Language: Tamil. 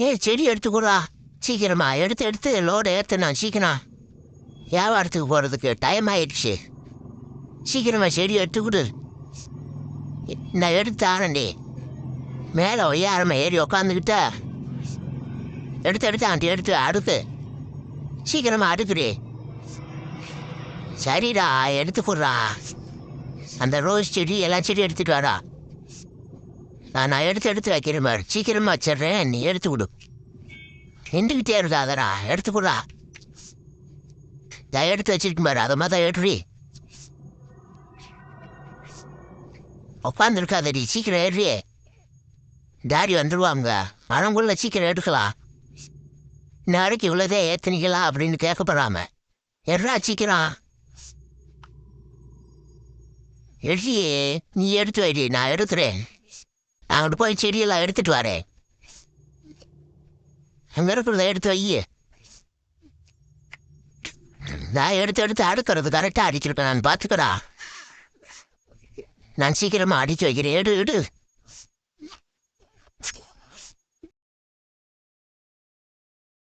ஏ செடி எடுத்துக்கூடா சீக்கிரமா. எடுத்து எடுத்து லோடு ஏற்றுனா சீக்கிரம் வியாபாரத்துக்கு போகிறதுக்கு டைம் ஆயிடுச்சு. சீக்கிரமா செடி எடுத்துக்கிடு நான் எடுத்து ஆனண்டி மேலே ஒய்யாரமாக ஏறி உக்காந்துக்கிட்ட. எடுத்து எடுத்து ஆண்டி எடுத்து அடுக்கு. சீக்கிரமாக அடுக்குடி. சரிடா எடுத்து அந்த ரோஸ் செடி எல்லா செடி எடுத்துகிட்டு வாடா. நான் எடுத்து எடுத்து வைக்கிறேன் பாரு. சீக்கிரமாக வச்சிடுறேன். நீ எடுத்து கொடு. நின்றுக்கிட்டே இருக்காதடா எடுத்து கொடுடா நான் எடுத்து வச்சிருக்கேன் பாரு. அதை மாதிரி எடுறி. உட்காந்துருக்காதடி சீக்கிரம் ஏறி. டாடி வந்துடுவாங்க மனங்குள்ள சீக்கிரம் எடுக்கலாம். நாளைக்கு இவ்வளோதே ஏத்தனிங்களா அப்படின்னு கேட்கப்படாம எட்ரா சீக்கிரம். எழுதி நீ எடுத்து வைடி. நான் எடுத்துறேன். அங்கிட்டு போய் செடியெல்லாம் எடுத்துட்டு வரேன் அங்கே எடுத்து வை. நான் எடுத்து எடுத்து அடுக்கிறது கரெக்டாக அடிச்சிருக்கேன். நான் பார்த்துக்கிறா நான் சீக்கிரமாக அடிச்சு வைக்கிறேன். எடு எடு.